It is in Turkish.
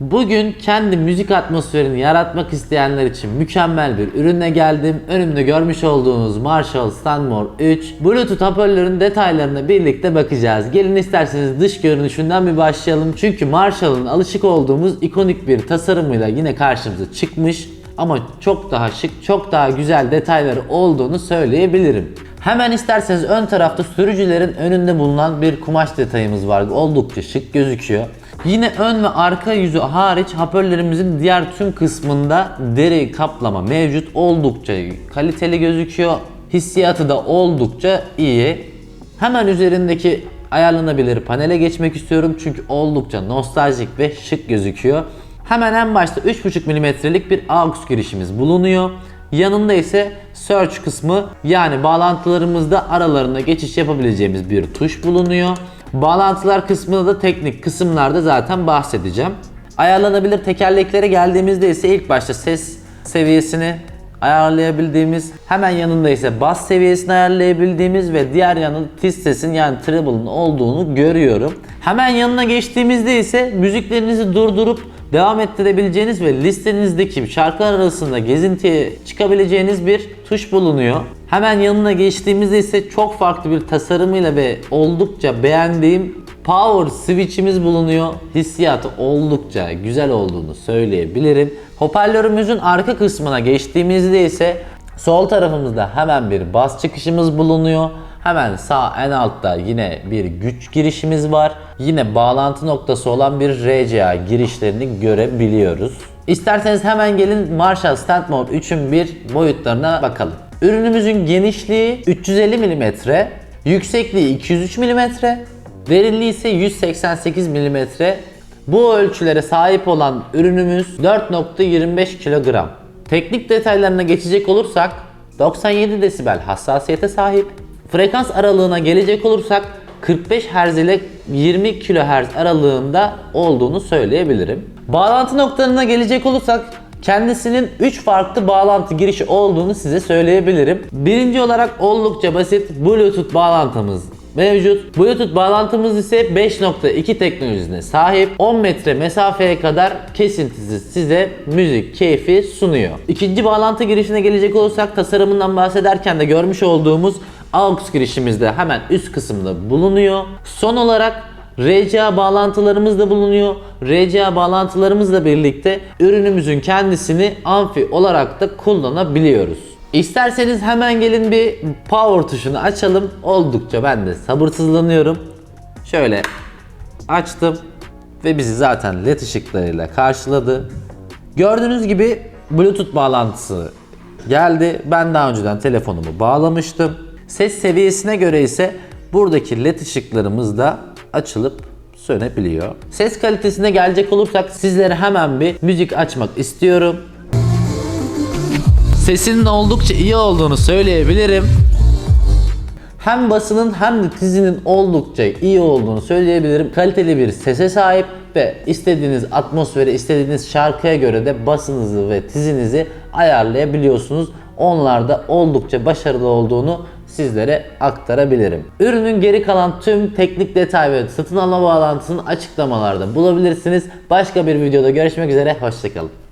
Bugün kendi müzik atmosferini yaratmak isteyenler için mükemmel bir ürüne geldim. Önümde görmüş olduğunuz Marshall Stanmore 3 Bluetooth hoparlörün detaylarına birlikte bakacağız. Gelin isterseniz dış görünüşünden bir başlayalım. Çünkü Marshall'ın alışık olduğumuz ikonik bir tasarımıyla yine karşımıza çıkmış ama çok daha şık, çok daha güzel detayları olduğunu söyleyebilirim. Hemen isterseniz ön tarafta sürücülerin önünde bulunan bir kumaş detayımız var. Oldukça şık gözüküyor. Yine ön ve arka yüzü hariç hoparlörlerimizin diğer tüm kısmında deri kaplama mevcut. Oldukça kaliteli gözüküyor. Hissiyatı da oldukça iyi. Hemen üzerindeki ayarlanabilir panele geçmek istiyorum çünkü oldukça nostaljik ve şık gözüküyor. Hemen en başta 3.5 mm'lik bir AUX girişimiz bulunuyor. Yanında ise search kısmı yani bağlantılarımızda aralarında geçiş yapabileceğimiz bir tuş bulunuyor. Bağlantılar kısmında da teknik kısımlarda zaten bahsedeceğim. Ayarlanabilir tekerleklere geldiğimizde ise ilk başta ses seviyesini ayarlayabildiğimiz, hemen yanında ise bas seviyesini ayarlayabildiğimiz ve diğer yanında tiz sesin yani treble'ın olduğunu görüyorum. Hemen yanına geçtiğimizde ise müziklerinizi durdurup devam ettirebileceğiniz ve listenizdeki şarkılar arasında gezintiye çıkabileceğiniz bir tuş bulunuyor. Hemen yanına geçtiğimizde ise çok farklı bir tasarımıyla ve oldukça beğendiğim Power switch'imiz bulunuyor. Hissiyatı oldukça güzel olduğunu söyleyebilirim. Hoparlörümüzün arka kısmına geçtiğimizde ise sol tarafımızda hemen bir bas çıkışımız bulunuyor. Hemen sağ en altta yine bir güç girişimiz var. Yine bağlantı noktası olan bir RCA girişlerini görebiliyoruz. İsterseniz hemen gelin Marshall Stanmore 3'ün bir boyutlarına bakalım. Ürünümüzün genişliği 350 mm, yüksekliği 203 mm, derinliği ise 188 mm. Bu ölçülere sahip olan ürünümüz 4.25 kilogram. Teknik detaylarına geçecek olursak 97 desibel hassasiyete sahip. Frekans aralığına gelecek olursak 45 Hz ile 20 kHz aralığında olduğunu söyleyebilirim. Bağlantı noktalarına gelecek olursak kendisinin 3 farklı bağlantı girişi olduğunu size söyleyebilirim. Birinci olarak oldukça basit Bluetooth bağlantımız mevcut. Bluetooth bağlantımız ise 5.2 teknolojisine sahip 10 metre mesafeye kadar kesintisiz size müzik keyfi sunuyor. İkinci bağlantı girişine gelecek olursak tasarımından bahsederken de görmüş olduğumuz AUX girişimiz de hemen üst kısımda bulunuyor. Son olarak RCA bağlantılarımız da bulunuyor. RCA bağlantılarımızla birlikte ürünümüzün kendisini amfi olarak da kullanabiliyoruz. İsterseniz hemen gelin bir power tuşunu açalım. Oldukça ben de sabırsızlanıyorum. Şöyle açtım ve bizi zaten led ışıklarıyla karşıladı. Gördüğünüz gibi Bluetooth bağlantısı geldi. Ben daha önceden telefonumu bağlamıştım. Ses seviyesine göre ise buradaki led ışıklarımız da açılıp sönebiliyor. Ses kalitesine gelecek olursak sizlere hemen bir müzik açmak istiyorum. Sesinin oldukça iyi olduğunu söyleyebilirim. Hem basının hem de tizinin oldukça iyi olduğunu söyleyebilirim. Kaliteli bir sese sahip ve istediğiniz atmosfere, istediğiniz şarkıya göre de basınızı ve tizinizi ayarlayabiliyorsunuz. Onlar da oldukça başarılı olduğunu sizlere aktarabilirim. Ürünün geri kalan tüm teknik detay ve satın alma bağlantısını açıklamalarda bulabilirsiniz. Başka bir videoda görüşmek üzere, hoşçakalın.